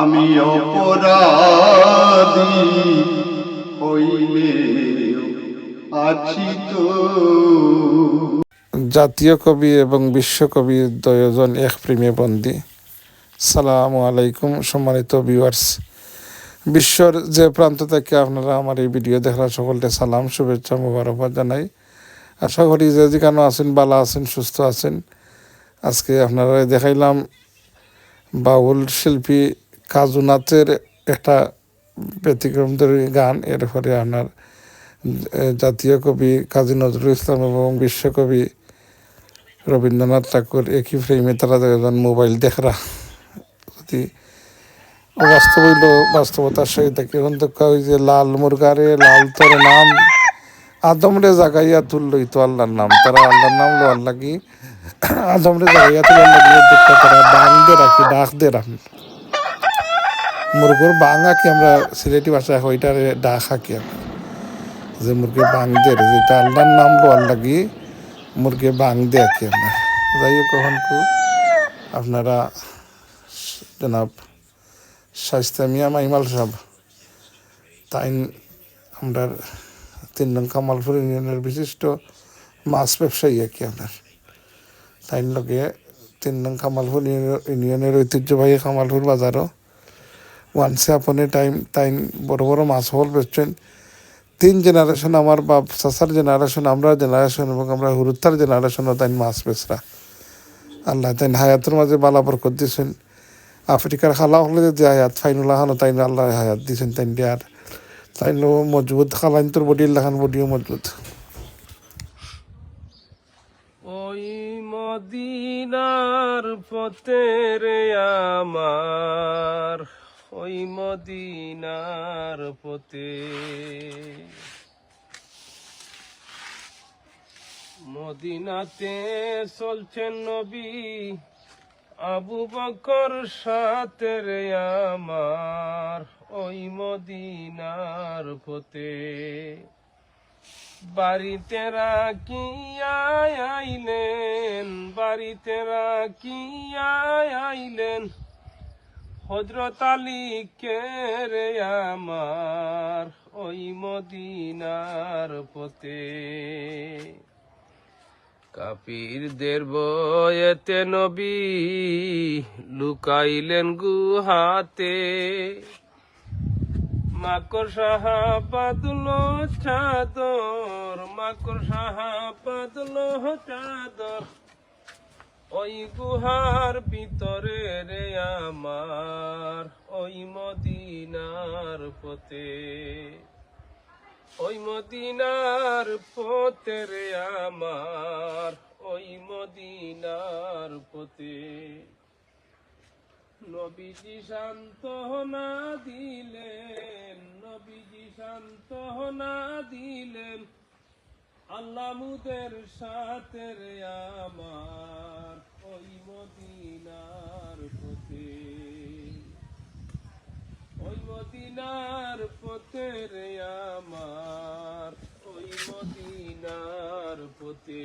আমি অপরাধী হইলে আছি তো। জাতীয় কবি এবং বিশ্বকবি দ্বয়জন এক প্রেমে বন্দী। সালাম আলাইকুম, সম্মানিত ভিউয়ার্স বিশ্বর যে প্রান্ত থেকে আপনারা আমার এই ভিডিও দেখার সকলকে সালাম, শুভেচ্ছা, মুবারকবাদ জানাই। আশা করি যে যেখানে আছেন বালা আছেন, সুস্থ আছেন। আজকে আপনারা দেখাইলাম বাউল শিল্পী কাজু নাচের একটা ব্যতিক্রমধর্মী গান। এরপরে আপনার জাতীয় কবি কাজী নজরুল ইসলাম এবং বিশ্বকবি রবীন্দ্রনাথ ঠাকুর একই ফ্রেমে তারা দুজন মোবাইল দেখরা। যদি বাস্তব হইল, বাস্তবতার সহিত এখন তো যে, লাল মুরগারে লাল তোর নাম। আদমরে জাগাইয়া তুললই তো আল্লাহর নাম। তারা আল্লাহর নাম লো আল্লাহ কি আদমরে জাগাইয়া তুলার লাগিয়ে দেখতে তারা বাং দে রাখি ডাক দে রাখি মুরগুর বাঙা কি আমরা সিলেটি ভাষায় ওইটারে ডাক হাকি আমরা। যে মুরগি বাং দে যেটা আল্লাহর নাম লো আল্লাহ কি মুরগি বাং দে আকি আমরা। যাই হোক কখন কু আপনারা জনাব শাইস্তা মিয়া মাইমাল সাহেব তাই আমরা তিন নং কামালপুর ইউনিয়নের বিশিষ্ট মাছ ব্যবসায়ী আর কি আপনার। তাই লগে তিন নং কামালপুর ইউনিয়ন- ইউনিয়নের ঐতিহ্যবাহী কামালপুর বাজারও ওয়ানসে আপনি টাইম তাই বড় বড় মাছ হল বেচছেন। তিন জেনারেশন আমার বাপ, চাচার জেনারেশন আমরা জেনারেশন এবং আমরা হুরুত্তার জেনারেশনও তাই মাছ বেচরা। আল্লাহ তাই হায়াতের মাঝে বালা বরকত দিয়েছেন আফ্রিকার খালা হলে যে হায়াত ফাইনুল্লাহ তাই আল্লাহ হায়াত দিয়েছেন তাই আর তাই মজবুত, খালাইন তোর বডি, লাখান বডিও মজবুত। মদিনার পথের আমার, ওই মদিনার পথে। মদিনাতে চলছেন নবী আবু বকর সাথে রে আমার ওই মদিনার পথে বাড়িতে রাখিয়া আইলেন, বাড়িতে রাখিয়া আইলেন। হজরত আলী কে রে আমার ওই মদিনার পথে। কাপিরদের বয়েতে নবী লুকাইলেন গুহাতে। মাকড় সাহা পাতলো চাদর মাকড় সাহা পাতলো চাদর। ওই গুহার ভিতরে রে আমার, ওই মদিনার পথে। ওই মদিনার পথে রে আমার, ওই মদিনার পথে। নবীজি সান্ত্বনা দিলেন, নবীজি সান্ত্বনা দিলেন। আল্লামুদের সাথে রে আমার ওই মদিনার পথে। ওই মদিনার পথে রে আমার, ওই মদিনার পথে।